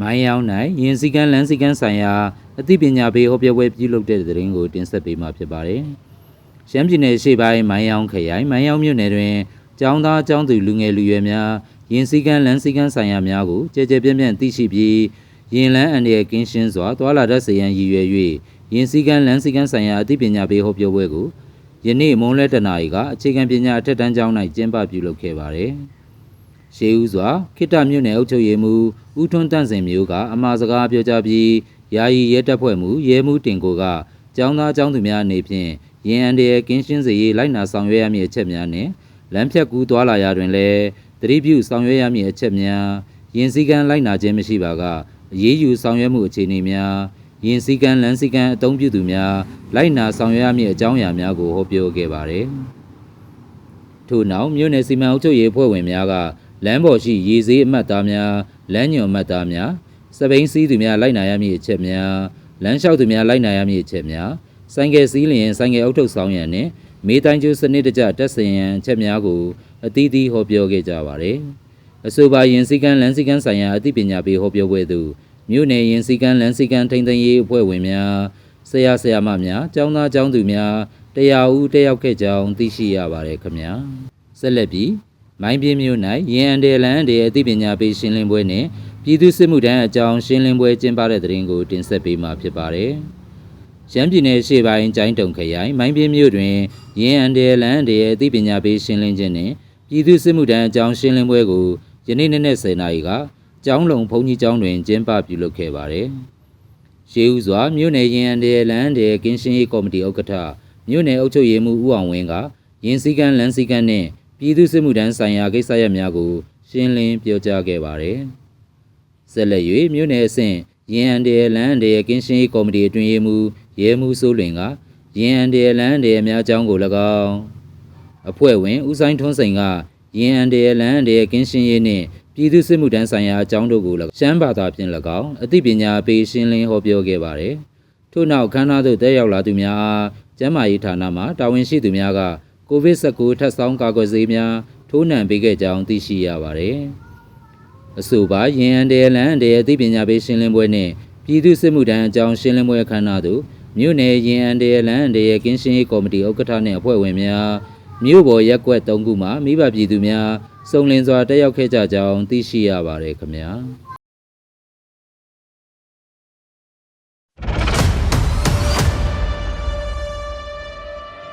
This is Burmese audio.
မိုင်းယောင်း၌ယင်စည်းကမ်းလမ်းစည်းကမ်းဆိုင်ရာအသိပညာပေးဟောပြောပွဲပြုလုပ်တဲ့သတင်းကိုတင်ဆက်ပေးမှာဖြစ်ပါတယ်။ရှမ်းပြည်နယ်ရှေ့ပိုင်းမိုင်းယောင်းခရိုင်မိုင်းယောင်းမြို့နယ်တွင်ကျောင်းသားကျောင်းသူလူငယ်လူရွယ်များယင်စည်းကမ်းလမ်းစည်းကမ်းဆိုင်ရာများကိုကြည်ကြဲပြန့်ပြန့်သိရှိပြီးယင်လန်းအန္တရာယ်ကင်းရှင်းစွာသွာလာတတ်စေရန်ရည်ရွယ်၍ယင်စည်းကမ်းလမ်းစည်းကမ်းဆိုင်ရာအသိပညာပေးဟောပြောပွဲကိုယနေ့မွန်းလဲတနာရီကအခြေခံပညာအထက်တန်းကျောင်း၌ကျင်းပပြုလုပ်ခဲ့ပါတယ်။ ရှေးဦးစွာခိတ္တမြို့နယ်အုပ်ချုပ်ရေးမှူးဦးထွန်းတန့်စင်မျိုးကအမှားစကားပြောကြားပြီးယာယီရဲတပ်ဖွဲ့မှရဲမှုတင်ကိုကကျောင်းသားကျောင်းသူများအနေဖြင့်ရင်းအန်တရဲ့ကင်းရှင်းစေရေးလိုက်နာဆောင်ရွက်ရမည့်အချက်များနှင့်လမ်းဖြတ်ကူးသွားလာရာတွင်လည်းသတိပြုဆောင်ရွက်ရမည့်အချက်များယင်စည်းကမ်းလိုက်နာခြင်းမရှိပါကအရေးယူဆောင်ရွက်မှုအခြေအနေများယင်စည်းကမ်းလမ်းစည်းကမ်းအသုံးပြုသူများလိုက်နာဆောင်ရွက်ရမည့်အကြောင်းအရာများကိုဟောပြောခဲ့ပါတယ်။ထို့နောက်မြို့နယ်စီမံအုပ်ချုပ်ရေးအဖွဲ့ဝင်များက လမ်းပေါ်ရှိရေစေးအမှတ်သားများလမ်းညွန်အမှတ်သားများစပိန်စည်းသူများလိုက်နာရမည့်အချက်များလမ်းလျှောက်သူများလိုက်နာရမည့်အချက်များဆိုင်ကယ်စည်းလျင်ဆိုင်ကယ်အုပ်ထုပ်ဆောင်ရန်နှင့်မေးတိုင်းကျိုးစနစ်တကျတက်ဆင်ရန်အချက်များကိုအသီးသီးဟောပြောခဲ့ကြပါသည်အဆိုပါယင်စည်းကမ်းလမ်းစည်းကမ်းဆိုင်ရာအသိပညာပေးဟောပြောပွဲသို့မြို့နယ်ယင်စည်းကမ်းလမ်းစည်းကမ်းထိန်းသိမ်းရေးအဖွဲ့ဝင်များဆရာဆရာမများကျောင်းသားကျောင်းသူများတရားဦးတက်ရောက်ခဲ့ကြောင်းသိရှိရပါတယ်ခင်ဗျာဆက်လက်ပြီး မိုင်းပြင်းမြို့၌ရန်အန်တယ်လန်အန်တယ်အသိပညာပေးရှင်းလင်းပွဲနှင့်ပြည်သူ့စစ်မှုထမ်းအကြောင်းရှင်းလင်းပွဲကျင်းပတဲ့တဲ့ရင်ကိုတင်ဆက်ပေးမှာဖြစ်ပါတယ်။ရန်ပြည်နယ်ရှေ့ပိုင်းကျိုင်းတုံခရိုင်မိုင်းပြင်းမြို့တွင်ရန်အန်တယ်လန်အန်တယ်အသိပညာပေးရှင်းလင်းခြင်းနှင့်ပြည်သူ့စစ်မှုထမ်းအကြောင်းရှင်းလင်းပွဲကိုယနေ့နေ့နဲ့10နာရီကကျောင်းလုံဘုံကြီးကျောင်းတွင်ကျင်းပပြုလုပ်ခဲ့ပါတယ်။ရှေးဦးစွာမြို့နယ်ရင်အန်တယ်လန်တယ်ကင်းရှင်းရေးကော်မတီဥက္ကဋ္ဌမြို့နယ်အုပ်ချုပ်ရေးမှူးဦးအောင်ဝင်းကယင်းစည်းကမ်းလမ်းစည်းကမ်းနှင့် ပြည်သူ့စစ်မှုထမ်းဆိုင်ရာကိစ္စရပ်များကို ရှင်းလင်းပြောကြားခဲ့ပါတယ်။ဆက်လက်၍မြို့နယ်အဆင့်ရင်အန်တယ်လန်တယ်ကင်းရှင်းရေးကော်မတီအတွင်းရေးမှူးရဲမှူးစိုးလွင်ကရင်အန်တယ်လန်တယ်အများအကြောင်းကို၎င်းအဖွဲ့ဝင်ဦးဆိုင်ထွန်းစိန်ကရင်အန်တယ်လန်တယ်ကင်းရှင်းရေးနှင့်ပြည်သူ့စစ်မှုထမ်းဆိုင်ရာအကြောင်းတို့ကို၎င်းရှမ်းဘာသာဖြင့်၎င်းအသိပညာပေးရှင်းလင်းဟောပြောခဲ့ပါတယ်။ထို့နောက်ခန်းနာသို့တက်ရောက်လာသူများအားကျန်းမာရေးဌာနမှတာဝန်ရှိသူများက ကိုဗစ် -19 ထပ်ဆောင်းကာကွယ်ဆေးများထိုးနှံပေးခဲ့ကြောင်းသိရှိရပါတယ်။အဆိုပါရင်အန်တယ်လန်အန်တယ်အသိပညာပေးရှင်းလင်းပွဲနှင့်ပြည်သူ့စစ်မှုထမ်းအကြောင်းရှင်းလင်းပွဲအခမ်းအနားသို့မြို့နယ်ရင်အန်တယ်လန်အန်တယ်ကင်းရှင်းရေးကော်မတီဥက္ကဋ္ဌနှင့်အဖွဲ့ဝင်များမြို့ပေါ်ရက်ကွက်၃ခုမှမိဘပြည်သူများစုံလင်စွာတက်ရောက်ခဲ့ကြကြောင်းသိရှိရပါတယ်ခင်ဗျာ။